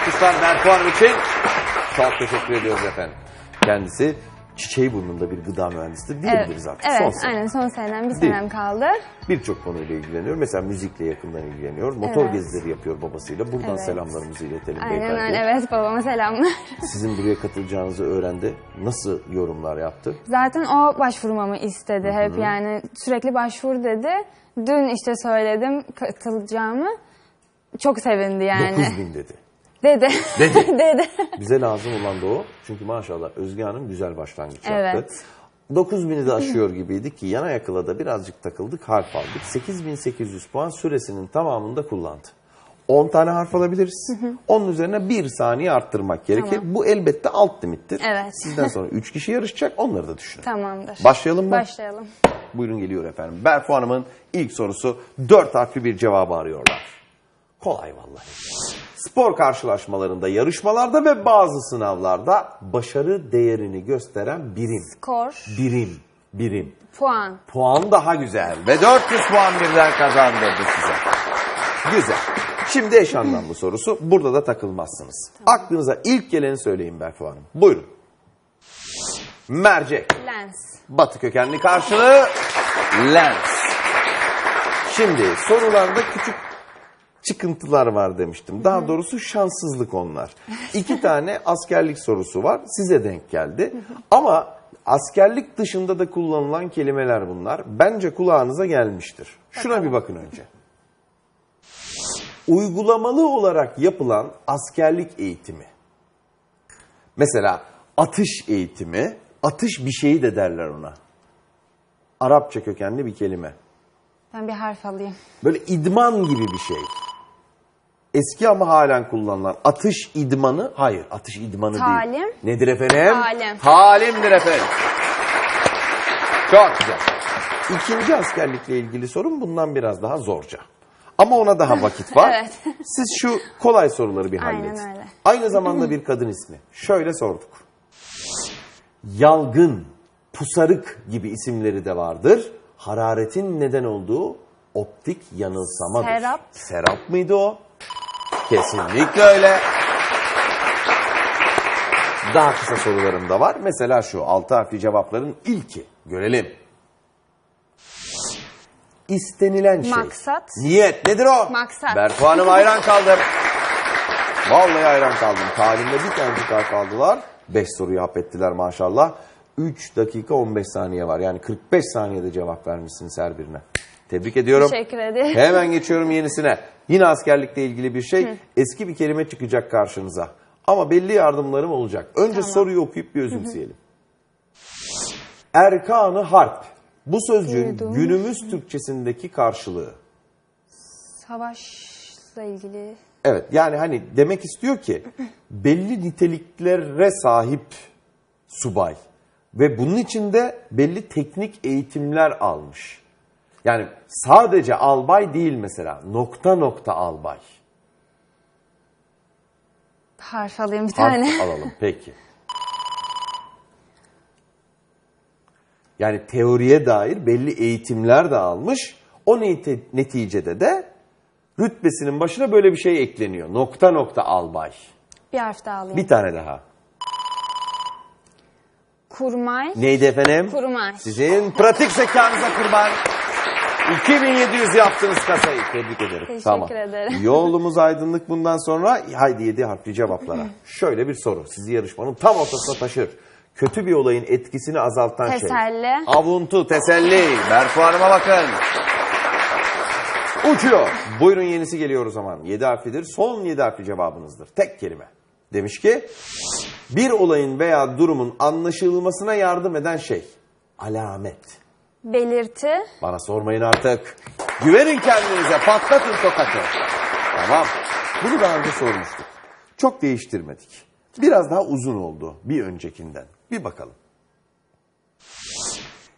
Alkışlar Berfu Hanım için. Çok teşekkür ediyoruz efendim. Kendisi çiçeği burnunda bir gıda mühendisidir diyebiliriz artık. Evet, Son sene. aynen son senem bir Değil. senem kaldı. Birçok konuyla ilgileniyor. Mesela müzikle yakından ilgileniyor. Motor Evet. gezileri yapıyor babasıyla. Buradan Evet. selamlarımızı iletelim Aynen beyefendi. öyle. Evet babama selamlar. Sizin buraya katılacağınızı öğrendi. Nasıl yorumlar yaptı? Zaten o başvurmamı istedi hep yani sürekli başvur dedi. Dün işte söyledim katılacağımı. Çok sevindi yani. 9000 dedi. Dedi. Dedi. dedi. Bize lazım olan da o. Çünkü maşallah Özge Hanım güzel başlangıç Evet. yaptı. 9000'i de aşıyor gibiydik ki yana yakıla da birazcık takıldık harf aldık. 8800 puan süresinin tamamında kullandı. 10 tane harf alabiliriz. Onun üzerine 1 saniye arttırmak gerekir. Tamam. Bu elbette alt limittir. Evet. Sizden sonra 3 kişi yarışacak onları da düşünün. Tamamdır. Başlayalım mı? Başlayalım. Buyurun geliyor efendim. Berfu Hanım'ın ilk sorusu 4 harfli bir cevabı arıyorlar. Kolay vallahi. Spor karşılaşmalarında, yarışmalarda ve bazı sınavlarda başarı değerini gösteren birim. Skor, Birim, birim. puan. Puan daha güzel ve 400 puan birden kazandırdı size. Güzel. Şimdi eş anlamlı sorusu. Burada da takılmazsınız. Aklınıza ilk geleni söyleyin Berfu Hanım. Buyurun. Mercek. Lens. Batı kökenli karşılığı lens. Şimdi sorularda küçük çıkıntılar var demiştim. Daha doğrusu şanssızlık onlar. İki tane askerlik sorusu var. Size denk geldi. Ama askerlik dışında da kullanılan kelimeler bunlar. Bence kulağınıza gelmiştir. Şuna bir bakın önce. Uygulamalı olarak yapılan askerlik eğitimi. Mesela atış eğitimi, atış bir şeyi de derler ona. Arapça kökenli bir kelime. Ben bir harf alayım. Böyle idman gibi bir şey. Eski ama halen kullanılan atış idmanı, hayır atış idmanı değil. Talim. Nedir efendim? Talim. Talimdir efendim. Çok güzel. İkinci askerlikle ilgili sorun bundan biraz daha zorca. Ama ona daha vakit var. Evet. Siz şu kolay soruları bir Aynen halledin. öyle. Aynı zamanda bir kadın ismi. Şöyle sorduk. Yalgın, pusarık gibi isimleri de vardır. Hararetin neden olduğu optik yanılsamadır. Serap. Serap mıydı o? Kesinlikle öyle. Daha kısa sorularım da var. Mesela şu altı harfli cevapların ilki. Görelim. İstenilen şey. Maksat. Niyet. Nedir o? Maksat. Berfu Hanım hayran kaldım. Vallahi hayran kaldım. Talimde bir tane harf aldılar. 5 soruyu hap ettiler maşallah. 3 dakika 15 saniye var. Yani 45 saniyede cevap vermişsiniz her birine. Tebrik ediyorum. Teşekkür ederim. Hemen geçiyorum yenisine. Yine askerlikle ilgili bir şey. Eski bir kelime çıkacak karşınıza. Ama belli yardımlarım olacak. Önce soruyu okuyup bir özümseyelim. Erkanı harp. Bu sözcüğün Duydum. günümüz Türkçesindeki karşılığı. Savaşla ilgili. Evet yani hani demek istiyor ki belli niteliklere sahip subay ve bunun içinde belli teknik eğitimler almış. Yani sadece albay değil mesela nokta nokta albay. Harf alayım bir Harf tane. alalım peki. Yani teoriye dair belli eğitimler de almış. O neti- neticede de rütbesinin başına böyle bir şey ekleniyor. Nokta nokta albay. Bir harf daha alayım. Bir tane daha. Kurmay. Neydi efendim? Kurmay. Sizin pratik zekanıza kurban. 2700 yaptınız kasayı. Tebrik ederim. Teşekkür ederim. Yolumuz aydınlık bundan sonra. Haydi yedi harfli cevaplara. Şöyle bir soru. Sizi yarışmanın tam ortasına taşır. Kötü bir olayın etkisini azaltan şey. Teselli. Avuntu, teselli. Berfu Hanım'a bakın. Uçuyor. Buyurun yenisi geliyor o zaman. Yedi harflidir. Son yedi harfli cevabınızdır. Tek kelime. Demiş ki bir olayın veya durumun anlaşılmasına yardım eden şey. Alamet. Belirti. Bana sormayın artık. Güvenin kendinize. Patlatın tokatı. Tamam. Bunu daha önce sormuştuk. Çok değiştirmedik. Biraz daha uzun oldu bir öncekinden. Bir bakalım.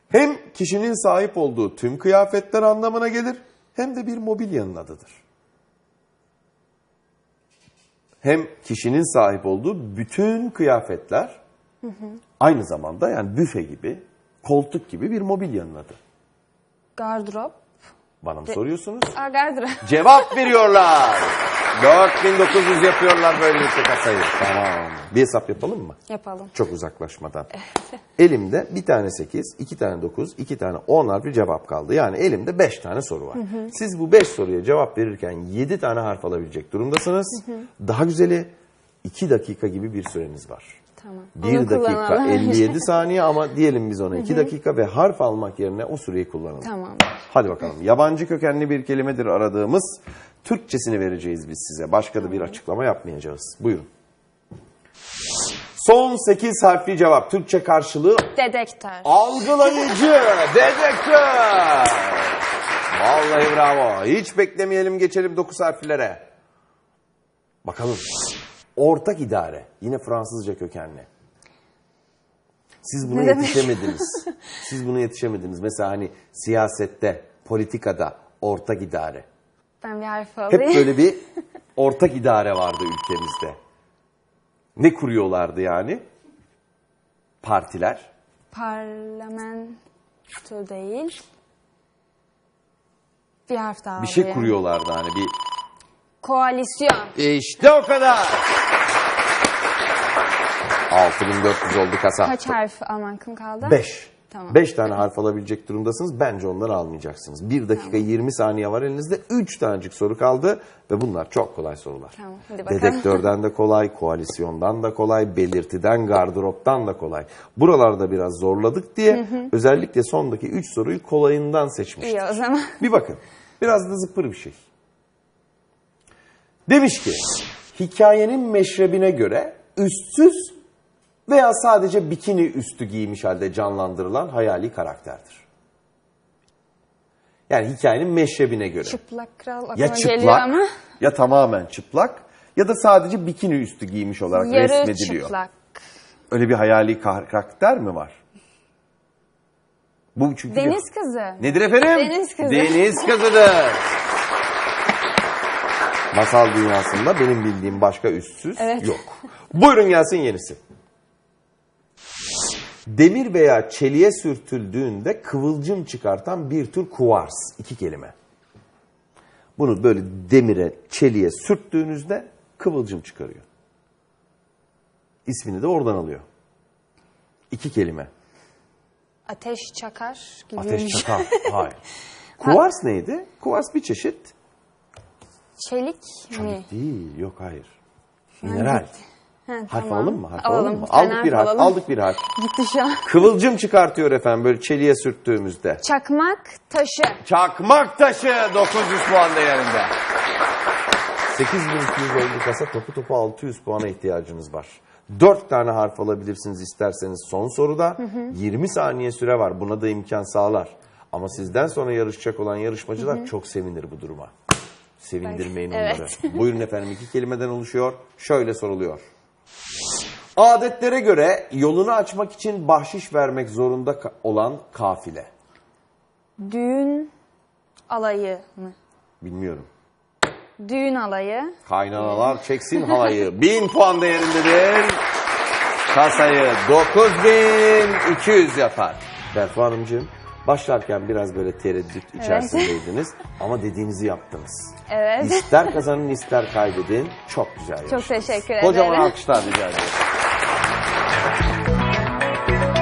Hem kişinin sahip olduğu tüm kıyafetler anlamına gelir hem de bir mobilyanın adıdır. Hem kişinin sahip olduğu bütün kıyafetler aynı zamanda yani büfe gibi, koltuk gibi bir mobilyanın adı. Gardırop. Bana mı soruyorsunuz? Aa, gardırop. Cevap veriyorlar. 4900 yapıyorlar böylelikle kasayı. Tamam. Bir hesap yapalım mı? Yapalım. Çok uzaklaşmadan. Elimde bir tane 8, iki tane 9, iki tane 10 harfli cevap kaldı. Yani elimde 5 tane soru var. Siz bu 5 soruya cevap verirken 7 tane harf alabilecek durumdasınız. Daha güzeli 2 dakika gibi bir süreniz var. Tamam. 1 Onu dakika kullanalım. 57 saniye ama diyelim biz ona 2 dakika ve harf almak yerine o süreyi kullanalım. Tamam. Hadi bakalım. Yabancı kökenli bir kelimedir aradığımız. Türkçesini vereceğiz biz size. Başka da bir açıklama yapmayacağız. Buyurun. Son 8 harfli cevap. Türkçe karşılığı Dedektör. algılayıcı, dedektör. Vallahi bravo. Hiç beklemeyelim geçelim 9 harflere. Bakalım. Ortak idare. Yine Fransızca kökenli. Siz buna Ne yetişemediniz. Siz buna yetişemediniz. Mesela hani siyasette, politikada ortak idare. Ben bir harf Hep alayım. böyle bir ortak idare vardı ülkemizde. Ne kuruyorlardı yani? Partiler. Parlamento değil. Bir harf daha Bir şey alayım. kuruyorlardı hani bir Koalisyon. İşte o kadar. 6400 oldu kasa. Kaç harf almak hakkım kaldı? 5. Tamam. 5 tane harf alabilecek durumdasınız. Bence onları almayacaksınız. 1 dakika 20 saniye var elinizde. 3 tanecik soru kaldı ve bunlar çok kolay sorular. Tamam, hadi bakalım. Dedektörden de kolay, koalisyondan da kolay, belirtiden, gardıroptan da kolay. Buralarda biraz zorladık diye özellikle sondaki 3 soruyu kolayından seçmiştim. İyi o zaman. Bir bakın. Biraz da zıppır bir şey. Demiş ki, hikayenin meşrebine göre üstsüz veya sadece bikini üstü giymiş halde canlandırılan hayali karakterdir. Yani hikayenin meşrebine göre. Çıplak kral aklıma ya geliyor çıplak, ama. ya tamamen çıplak ya da sadece bikini üstü giymiş olarak Yarı resmediliyor. çıplak. Öyle bir hayali karakter mi var? Bu çünkü Deniz kızı. Nedir efendim? Deniz kızı. Deniz kızıdır. Masal dünyasında benim bildiğim başka üstsüz Evet. yok. Buyurun gelsin yenisi. Demir veya çeliğe sürtüldüğünde kıvılcım çıkartan bir tür kuvars. iki kelime. Bunu böyle demire, çeliğe sürttüğünüzde kıvılcım çıkarıyor. İsmini de oradan alıyor. İki kelime. Ateş çakar gibi. Ateş çakar. Hayır. Kuvars neydi? Kuvars bir çeşit. Çelik mi? Değil, yok hayır. Mineral. Ha, Harf tamam. alalım mı? Harf alalım. alalım mı? Bir tane Aldık bir harf, alalım. aldık bir harf. Gitti şu an. Kıvılcım çıkartıyor efendim böyle çeliğe sürttüğümüzde. Çakmak taşı. Çakmak taşı 900 puan değerinde. 8200 oldu kasa topu topu 600 puana ihtiyacınız var. 4 tane harf alabilirsiniz isterseniz son soruda. 20 saniye süre var buna da imkan sağlar. Ama sizden sonra yarışacak olan yarışmacılar çok sevinir bu duruma. Sevindirmeyin Evet. onları. Buyurun efendim iki kelimeden oluşuyor. Şöyle soruluyor. Adetlere göre yolunu açmak için bahşiş vermek zorunda ka- olan kafile. Düğün alayı mı? Bilmiyorum. Düğün alayı. Kaynanalar çeksin halayı. 1000 puan değerindedir. Kasayı 9200 yapar. Berfu Hanımcığım başlarken biraz böyle tereddüt içerisindeydiniz ama dediğinizi yaptınız. Evet. İster kazanın ister kaybedin çok güzel Çok yarıştınız. teşekkür Kocaman ederim. alkışlar rica ediyorum.